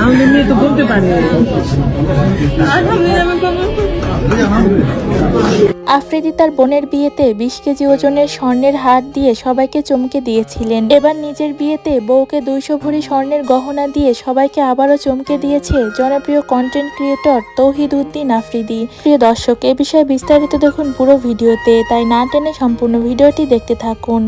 আমাদের তো বলতে আফ্রিদি তার বোনের বিয়েতে বিশ কেজি ওজনের স্বর্ণের হার দিয়ে সবাইকে চমকে দিয়েছিলেন। এবার নিজের বিয়েতে বউকে দুইশো ভরি স্বর্ণের গহনা দিয়ে সবাইকে আবারও চমকে দিয়েছে জনপ্রিয় কন্টেন্ট ক্রিয়েটর তৌহিদ উদ্দিন আফ্রিদি। প্রিয় দর্শক, এ বিষয়ে বিস্তারিত দেখুন পুরো ভিডিওতে, তাই না টেনে সম্পূর্ণ ভিডিওটি দেখতে থাকুন।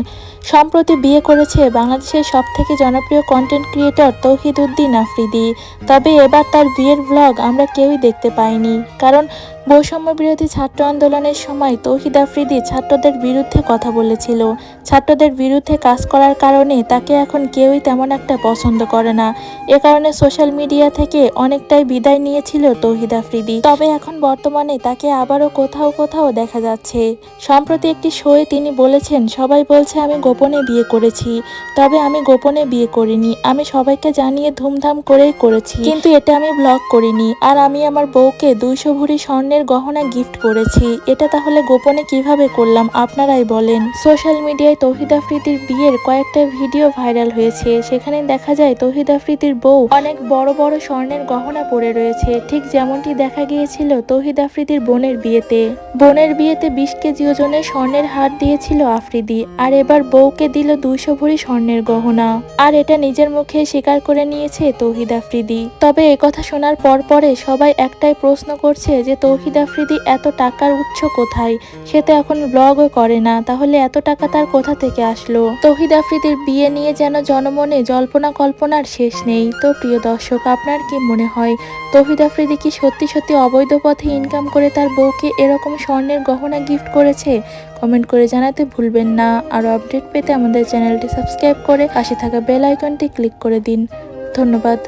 সম্প্রতি বিয়ে করেছে বাংলাদেশের সব থেকে জনপ্রিয় কন্টেন্ট ক্রিয়েটর তৌহিদ উদ্দিন আফ্রিদি। তবে এবার তার বিয়ের ব্লগ আমরা কেউই দেখতে পাইনি। কারণ বৈষম্য বিরোধী ছাত্র আন্দোলনের সময় তৌহিদ আফ্রিদি ছাত্রদের বিরুদ্ধে কথা বলেছিল। ছাত্রদের বিরুদ্ধে কাজ করার কারণে তাকে এখন কেউই তেমন একটা পছন্দ করে না। এ কারণে সোশ্যাল মিডিয়া থেকে অনেকটাই বিদায় নিয়েছিল তৌহিদ আফ্রিদি। তবে এখন বর্তমানে তাকে আবারও কোথাও কোথাও দেখা যাচ্ছে। সম্প্রতি একটি শোয়ে তিনি বলেছেন, সবাই বলছে আমি গোপনে বিয়ে করেছি, তবে আমি গোপনে বিয়ে করিনি। আমি সবাইকে জানিয়ে ধুমধাম করেই করেছি। কিন্তু এটা আমি ব্লগ করিনি। আর আমি আমার বউকে দুইশো ভরি স্বর্ণের গহনা গিফট করেছি। এটা তাহলে গোপনে কীভাবে করলাম, আপনারাই বলেন। সোশ্যাল মিডিয়ায় তৌহিদ আফ্রিদির বিয়ের কয়েকটা ভিডিও ভাইরাল হয়েছে। সেখানে দেখা যায় তৌহিদ আফ্রিদির বউ অনেক বড় বড় স্বর্ণের গহনা পরে রয়েছে। ঠিক যেমনটি দেখা গিয়েছিল তৌহিদ আফ্রিদির বোনের বিয়েতে। বোনের বিয়েতে বিশ কেজি ওজনের স্বর্ণের হার দিয়েছিল আফ্রিদি, আর এবার বউকে দিল দুইশো ভরি স্বর্ণের গহনা। আর এটা নিজের মুখে স্বীকার করে নিয়েছে তৌহিদ আফ্রিদি। তবে কথা শোনার পর পরে সবাই একটাই প্রশ্ন করছে যে তৌহিদ আফ্রিদি এত টাকার উৎস কোথায়? সে তো এখন ব্লগও করে না, তাহলে এত টাকা তার কোথা থেকে আসলো? তৌহিদ আফ্রিদির বিয়ে নিয়ে যেন জনমনে জল্পনা কল্পনার শেষ নেই। তো প্রিয় দর্শক, আপনার কি মনে হয়, তৌহিদ আফ্রিদি কি সত্যি সত্যি অবৈধ পথে ইনকাম করে তার বউকে এরকম স্বর্ণের গহনা গিফট করেছে? কমেন্ট করে জানাতে ভুলবেন না। আরও আপডেট পেতে আমাদের চ্যানেলটি সাবস্ক্রাইব করে পাশে থাকা বেল আইকনটি ক্লিক করে দিন। ধন্যবাদ।